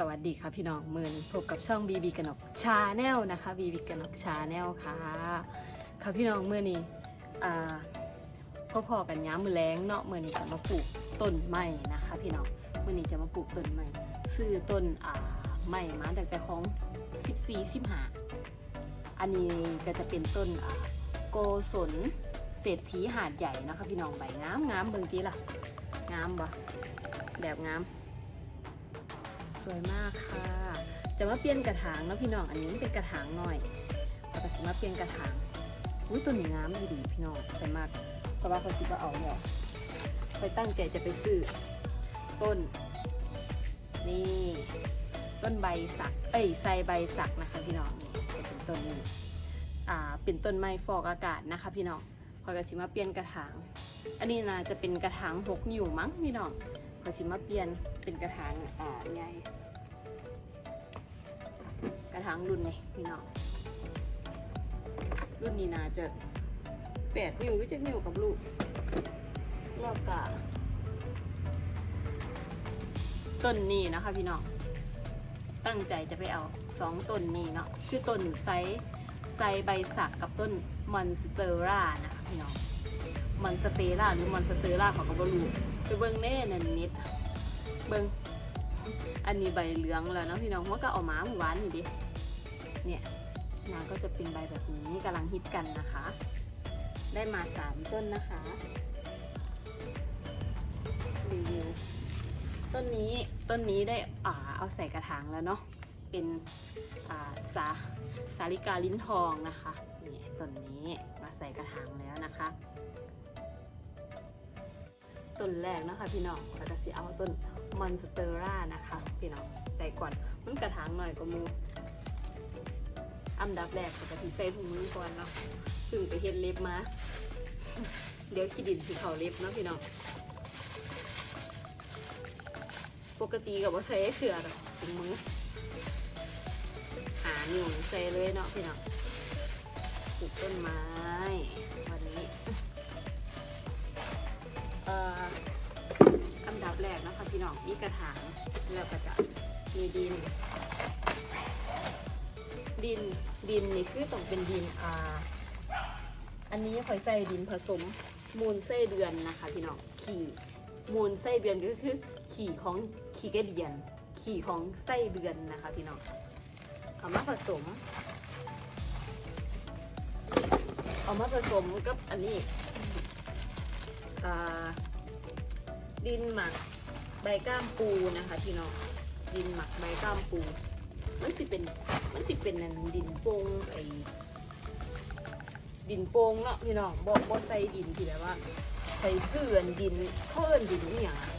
สวัสดีค่ะพี่น้องมือนพบกับช่องบีบีกนกชาแนลนะคะบีบีกนกชาแนลค่ะค่ะพี่น้องมือนี้อ่าพ่อๆกันย้ำมือแรงเนาะมือนี้จะมาปลูกต้นไม้นะคะพี่น้องมือนี้จะมาปลูกต้นไม้ซื้อต้นอ่าไม้มาตั้งแต่ของ14 15อันนี้ก็จะเป็นต้นอ่าโกศลเศรษฐีหาดใหญ่นะคะพี่น้องใบงามงามเบิ่งทีล่ะงามบ่แบบงาม วยมากค่ะแต่ว่าเปลี่ยนกระถางเนาะพี่น้องอันนี้เป็นกระถางหน่อยแต่ก็สิมาเปลี่ยนกระถางอุ้ยตัวนี้งามดีดีพี่น้องสวยมากเพราะว่าเขาคิดว่าเอาเนี่ยไปตั้งใจจะไปซื้อต้น นี่ ต้นใบสัก เอ้ยไซใบสักนะคะพี่น้องนี่จะเป็นต้นนี้อ่าเป็นต้นไม้ฟอกอากาศนะคะ พี่น้องพอยก็สิมาเปลี่ยนกระถาง อันนี้น่าจะเป็นกระถางหกนิ้วมั้งพี่น้อง พอสิมาเปลี่ยนเป็นกระถางอ่าใหญ่กระถางรุ่นนี่พี่น้องรุ่นนี้น่าจะแปดนิ้วหรือเจ็ดนิ้วกับลูกแล้วก็ต้นนี้นะคะพี่น้องตั้งใจจะไปเอาสองต้นนี้เนาะคือต้นไซไซใบสักกับต้นมอนสเตอร่านะคะพี่น้องมอนสเตอร่าหรือมอนสเตอร่าเขาก็บรู้ ไปเบิ้งแน่นันนิด เบิ้งอันนี้ใบเหลืองแล้วเนาะพี่น้องว่าก็เอามาหมูหวานนี่ดิ เนี่ยนางก็จะเป็นใบแบบนี้กำลังฮิตกันนะคะ ได้มาสามต้นนะคะรีวิวต้นนี้ต้นนี้ได้อ่าเอาใส่กระถางแล้วเนาะ เป็นอ่าสาสาลิกาลิ้นทองนะคะ นี่ต้นนี้มาใส่กระถางแล้วนะคะ ต้นแรกนะคะพี่น้องแล้วก็สิเอาต้นมอนสเตอร่านะคะ พี่น้องใส่ก่อนมันกระถางหน่อยก็มูอันดับแรกก็จะที่ใส่ถุงมือก่อนเนาะถึงไปเฮ็ดเล็บมา เดี๋ยวขี้ดินที่เขาเล็บเนาะพี่น้องปกติกับว่าใส่เสือแบบถุงมือหาหนูใส่เลยเนาะพี่น้องปลูกต้นไม้วัน แรกนะคะพี่น้องมีกระถางแล้วก็จะมีดิน ดินดินนี่คือต้องเป็นดินอ่าอันนี้คอยใส่ดินผสมมูลไส้เดือนนะคะพี่น้องขี่มูลไส้เดือนก็คือ ขี่ของขี่กระเดียน ขี่ของไส้เดือนนะคะพี่น้องเอามาผสม เอามาผสมกับอันนี้อ่า ดินหมักใบก้ามปูนะคะพี่น้องดินหมักใบก้ามปู มันสิเป็นมันสิเป็นนั่นดินโป่งไอดินโป่งเนาะพี่น้องบ่บ่ใส่ดินที่แบบว่าใส่เสื่อนดินเพิ่นดินนี่อย่างอะ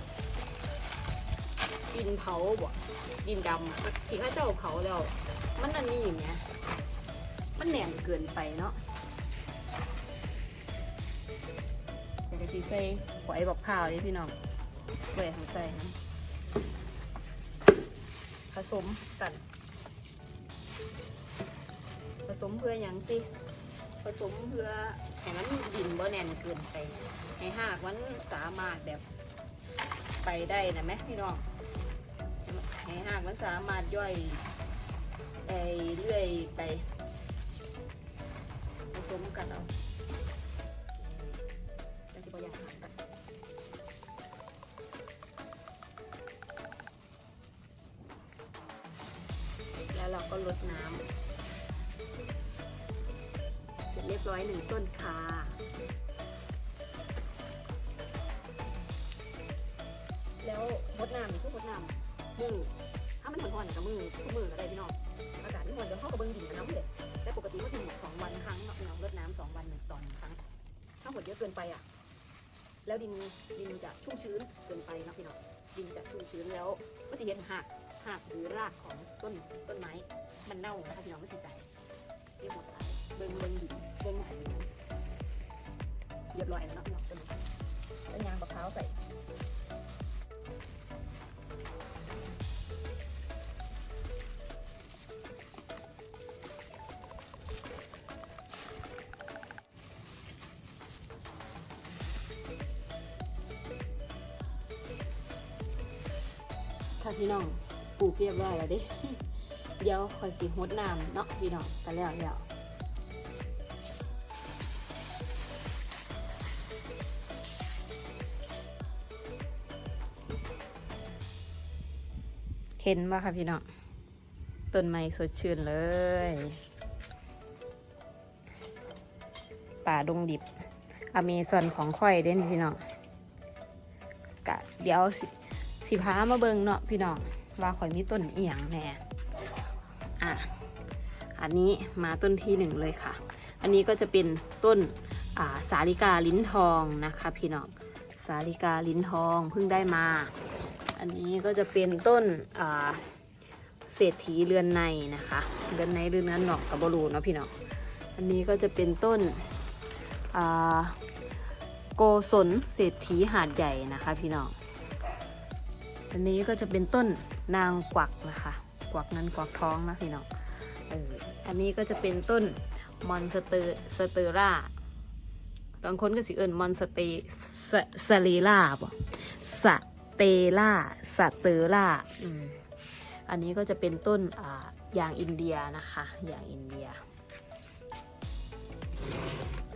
ดินเผาบ่ดินดำที่ข้าเจ้าเผาแล้ว มันอันนี้เนี่ยมันแหนมเกินไปเนาะเดี๋ยวจะใส่หอยบอกพร้าวนี่พี่น้อง แหวกใส่นะผสมกัน ผสมเพื่ออย่างสิผสมเพื่อให้มันดินบ่แน่นเกินไป ให้หากมันสามารถแบบไปได้นะแม่พี่น้องให้หากมันสามารถย่อยไปเรื่อย ราก็ลดน้ำเสร็จเรียบร้อยหนึ่งต้นค่ะแล้วมดน้ำนี่คือมดน้ำมือถ้ามันห่อนๆกับมือทุกมือก็ได้พี่น้องอากาศไม่ห่อนเดี๋ยวเข้ากับเบิ้งดินกับน้ำเลยแต่ปกติก็จะหมดสองวันครั้งเนาะพี่น้องรดน้ำสองวันหนึ่งตอนครั้ง ถ้าหมดเยอะเกินไปอะ แล้วดินดินจะชุ่มชื้นเกินไปนะพี่น้องดินจะชุ่มชื้นแล้วก็จะเห็นหัก หักหรือรากของต้นต้นไม้ มันเน่านะคะพี่น้องไม่ใช่ใจเรียกหมดตายเบิ้งเบิ้งดินเบิ้งหนเรียบร้อยแล้วเนาะพี่น้องต้นไม้แล้วยางมะพร้าวใส่ค่ะพี่น้อง ปลูกเรียบร้อยแล้วเด้เดี๋ยวคอยสีหดน้ำเนาะพี่น้องกันแล้วแล้วเห็นป่ะคะพี่น้องต้นไม้สดชื่นเลย ป่าดงดิบ อเมซอนของข่อยเด้นี่พี่น้องกะเดี๋ยวสิสิพามาเบิงเนาะพี่น้อง ว่าข่อยมีต้นเอียงแน่อะอันนี้มาต้นที่หนึ่งเลยค่ะ อันนี้ก็จะเป็นต้นาสาลิกาลิ้นทองนะคะพี่น้อง สาลิกาลิ้นทองเพิ่งได้มา อันนี้ก็จะเป็นต้นเศรษฐีเรือนในนะคะ เรือนในเรือนนั้นหนอกกับบรูเนาะพี่น้อง อันนี้ก็จะเป็นต้นโกศลเศรษฐีหาดใหญ่นะคะพี่น้อง อันนี้ก็จะเป็นต้นนางกวักนะคะ กวักเงินกวักทองนะพี่น้องเอออันนี้ก็จะเป็นต้นมอนสเตอร์สเตอร่าบางคนก็สิเอิญมอนสเตสสเลีล่าบ่สเตล่าสเตอร่าอืมอันนี้ก็จะเป็นต้นอ่าอย่างอินเดียนะคะอย่างอินเดีย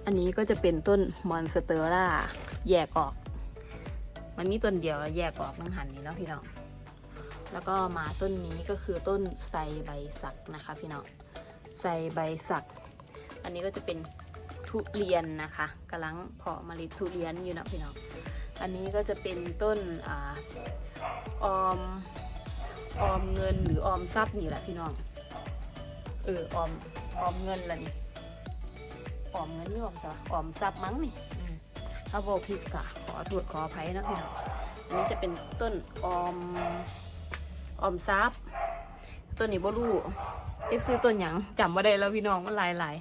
อันนี้ก็จะเป็นต้นมอนสเตอร่าแยกออก มันมีต้นเดียวแยกออกนังหันนี้เนาะพี่น้อง แล้วก็มาต้นนี้ก็คือต้นไทรใบสักนะคะ พี่น้องไทรใบสัก อันนี้ก็จะเป็นทุเรียนนะคะกำลังเพาะเมล็ดทุเรียนอยู่นะพี่น้อง อันนี้ก็จะเป็นต้นอออมออมเงินหรือออมทรัพย์นี่แหละพี่น้อง เออออมออมเงินละนี่ออมเงินหรือออมทรัพย์ออมทรัพย์มั้งนี่ถ้าบอกผิดกะ อโทษขออภัยนะพี่น้องอันนี้จะเป็นต้นออมออมทรัพย์ต้นนี้บ่รู้เรียกซื้อต้นหยังจำว่าได้แล้วพี่น้องมันหลายหลาย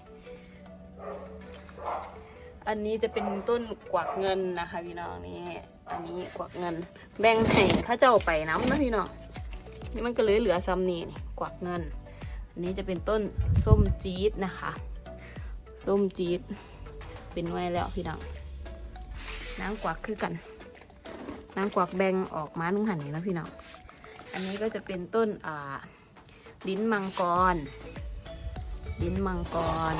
อันนี้จะเป็นต้นกวักเงินนะคะพี่น้องนี่อันนี้กวักเงิน แบ่งให้ข้าเจ้าไปน้ำนะพี่น้องนี่มันก็เลือเหลือซ้ำนี่กวักเงิน อันนี้จะเป็นต้นส้มจี๊ดนะคะ ส้มจี๊ดเป็นหน่วยแล้วพี่น้อง น้ำกวักคือกันน้ำกวักแบ่งออกมาหนึ่งหันนี่นะพี่น้องอันนี้ก็จะเป็นต้นอ่าลิ้นมังกร ลิ้นมังกร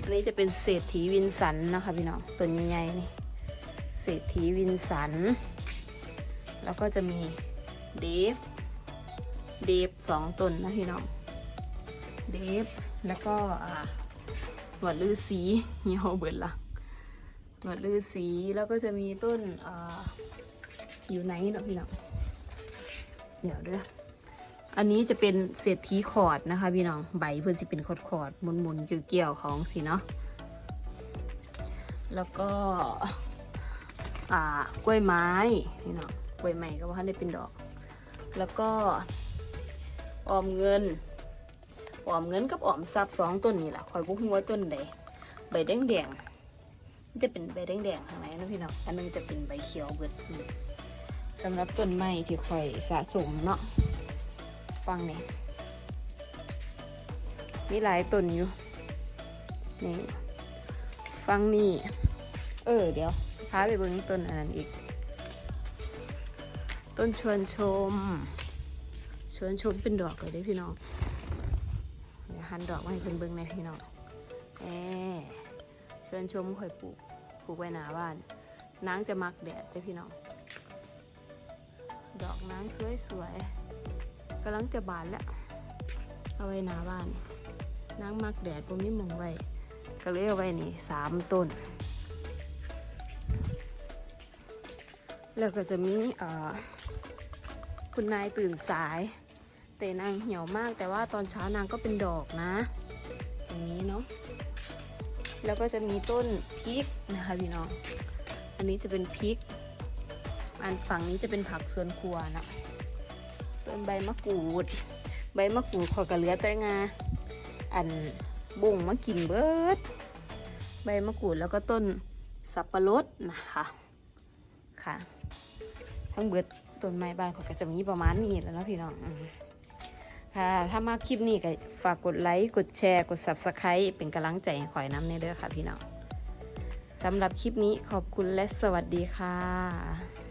อันนี้จะเป็นเศรษฐีวินสันนะคะพี่น้องต้นใหญ่ๆนี่เศรษฐีวินสัน แล้วก็จะมีเดฟ เดฟสองต้นนะพี่น้อง เดฟ แล้วก็อ่าหนวดลือสีเหี่ยวเบิดละ หนวดลือสีแล้วก็จะมีต้นออยู่ไหนเนาะพี่น้องเดี๋ยวเด้วยอันนี้จะเป็นเศรษฐีขอดนะคะ พี่น้องใบเพื่อนสิเป็นขอดขอดๆหมุนมุนๆเกี่ยวๆของสิเนาะแล้วก็กล้วยไม้พี่น้องกล้วยไม้ก็ว่าได้เป็นดอก แล้วก็ออมเงินออมเงินกับออมทรัพย์สองต้นนี่แหละคอยบุกหัวต้นใดใบแดงแดง มันจะเป็นใบแดงๆข้างในนะพี่น้องอันนึงจะเป็นใบเขียวเบิดสำหรับต้นไม้ที่คอยสะสมเนาะฟังนี่มีหลายต้นอยู่นี่ฟังนี่เออเดี๋ยวพาไปเบิ่งต้นอันนั้นอีก ต้นชวนชม ชวนชมเป็นดอกเลยพี่น้องหันดอกมาให้เพิ่นเบิ่งในพี่น้องแอ ชวนชมค่อยปลูกปลูกไว้หนาบ้านนางจะมักแดดเด้พี่น้อง ดอกนางสวยสวยๆกำลังจะบานแล้ว เอาไว้หนาบ้านนางมักแดดผมมีหมองไว้ก็เลยเอาไว้นี่สามต้น แล้วก็จะมีคุณนายตื่นสาย แต่นางเหี่ยวมากแต่ว่าตอนเช้านางก็เป็นดอกนะ อย่างนี้เนาะ แล้วก็จะมีต้นพริกนะคะพี่น้อง อันนี้จะเป็นพริก อันฝั่งนี้จะเป็นผักสวนครัวนะ ต้นใบมะกรูด ใบมะกรูดขอกระเหลือแต่งา อันบุ่งมากินเบิด ใบมะกรูดแล้วก็ต้นสับปะรดนะคะค่ะ ทั้งเบิดต้นไม้บ้านขาก็จะมีประมาณนี้แล้วนะพี่น้องอ ค่ะ ถ้ามาคลิปนี้ก็ฝากกดไลค์ กดแชร์ กด subscribe เป็นกำลังใจให้ข่อยน้ำในเด้อค่ะพี่น้องสำหรับคลิปนี้ขอบคุณและสวัสดีค่ะ